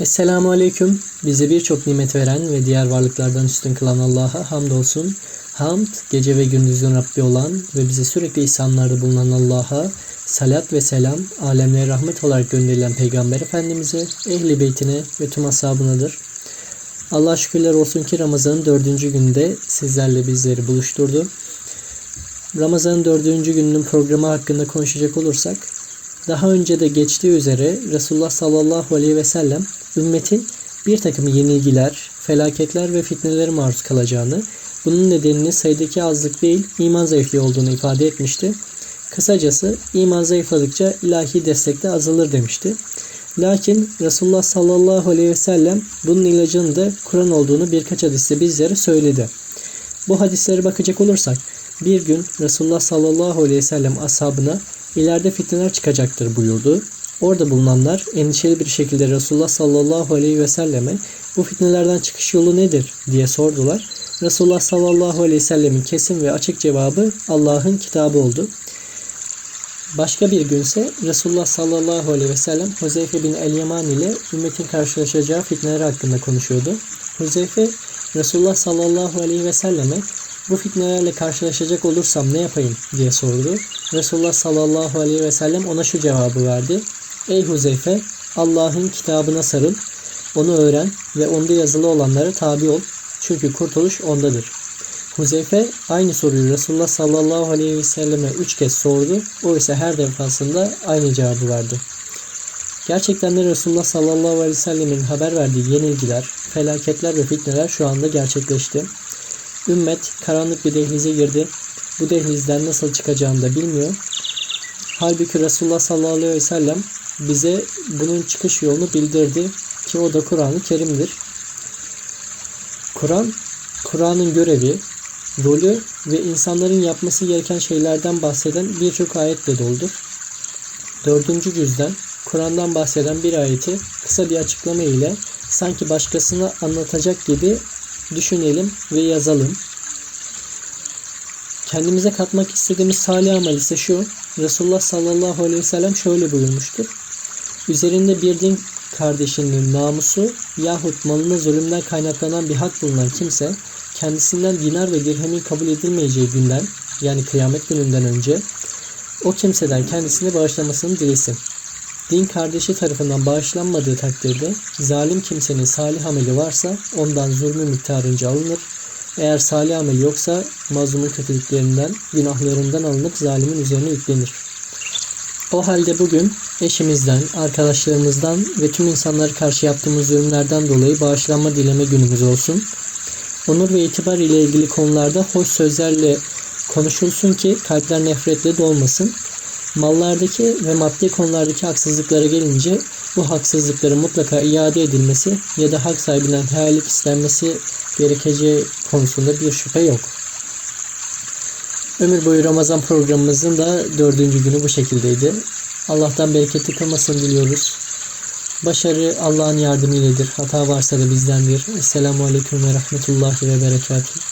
Esselamu Aleyküm. Bize birçok nimet veren ve diğer varlıklardan üstün kılan Allah'a hamdolsun. Hamd, gece ve gündüzün Rabbi olan ve bize sürekli ihsanlarda bulunan Allah'a, salat ve selam, alemlere rahmet olarak gönderilen Peygamber Efendimiz'e, ehli beytine ve tüm ashabınadır. Allah şükürler olsun ki Ramazan'ın dördüncü günde sizlerle bizleri buluşturdu. Ramazan'ın dördüncü gününün programı hakkında konuşacak olursak, daha önce de geçtiği üzere Resulullah sallallahu aleyhi ve sellem ümmetin bir takım yenilgiler, felaketler ve fitnelere maruz kalacağını, bunun nedeninin sayıdaki azlık değil iman zayıflığı olduğunu ifade etmişti. Kısacası iman zayıfladıkça ilahi destek de azalır demişti. Lakin Resulullah sallallahu aleyhi ve sellem bunun ilacının da Kur'an olduğunu birkaç hadiste bizlere söyledi. Bu hadislere bakacak olursak bir gün Resulullah sallallahu aleyhi ve sellem ashabına ileride fitneler çıkacaktır buyurdu. Orada bulunanlar endişeli bir şekilde Resulullah sallallahu aleyhi ve selleme bu fitnelerden çıkış yolu nedir diye sordular. Resulullah sallallahu aleyhi ve sellemin kesin ve açık cevabı Allah'ın kitabı oldu. Başka bir günse Resulullah sallallahu aleyhi ve sellem Huzeyfe bin el-Yaman ile ümmetin karşılaşacağı fitneler hakkında konuşuyordu. Huzeyfe Resulullah sallallahu aleyhi ve selleme bu fitnelerle karşılaşacak olursam ne yapayım diye sordu. Resulullah sallallahu aleyhi ve sellem ona şu cevabı verdi. Ey Huzeyfe Allah'ın kitabına sarıl, onu öğren ve onda yazılı olanlara tabi ol. Çünkü kurtuluş ondadır. Huzeyfe aynı soruyu Resulullah sallallahu aleyhi ve selleme üç kez sordu. O ise her defasında aynı cevabı verdi. Gerçekten de Resulullah sallallahu aleyhi ve sellemin haber verdiği yenilgiler, felaketler ve fitneler şu anda gerçekleşti. Ümmet karanlık bir dehlize girdi. Bu dehlizden nasıl çıkacağını da bilmiyor. Halbuki Resulullah sallallahu aleyhi ve sellem bize bunun çıkış yolunu bildirdi ki o da Kur'an-ı Kerim'dir. Kur'an, Kur'an'ın görevi, rolü ve insanların yapması gereken şeylerden bahseden birçok ayetle doludur. Dördüncü cüzden Kur'an'dan bahseden bir ayeti kısa bir açıklama ile sanki başkasına anlatacak gibi düşünelim ve yazalım. Kendimize katmak istediğimiz salih amel ise şu. Resulullah sallallahu aleyhi ve sellem şöyle buyurmuştur. Üzerinde bir din kardeşinin namusu yahut malına zulümden kaynaklanan bir hak bulunan kimse kendisinden dinar ve dirhemin kabul edilmeyeceği günden yani kıyamet gününden önce o kimseden kendisine bağışlamasını dilesin. Din kardeşi tarafından bağışlanmadığı takdirde zalim kimsenin salih ameli varsa ondan zulmü miktarınca alınır. Eğer salih amel yoksa mazlumun kötülüklerinden, günahlarından alınıp zalimin üzerine yüklenir. O halde bugün eşimizden, arkadaşlarımızdan ve tüm insanlara karşı yaptığımız zulümlerden dolayı bağışlanma dileme günümüz olsun. Onur ve itibar ile ilgili konularda hoş sözlerle konuşulsun ki kalpler nefretle dolmasın. Mallardaki ve maddi konulardaki haksızlıklara gelince bu haksızlıkların mutlaka iade edilmesi ya da hak sahibinden helallik istenmesi gerekeceği konusunda bir şüphe yok. Ömür boyu Ramazan programımızın da dördüncü günü bu şekildeydi. Allah'tan bereketli kılmasını diliyoruz. Başarı Allah'ın yardımıyledir. Hata varsa da bizdendir. Esselamu Aleyküm ve Rahmetullahi ve Berekatuhu.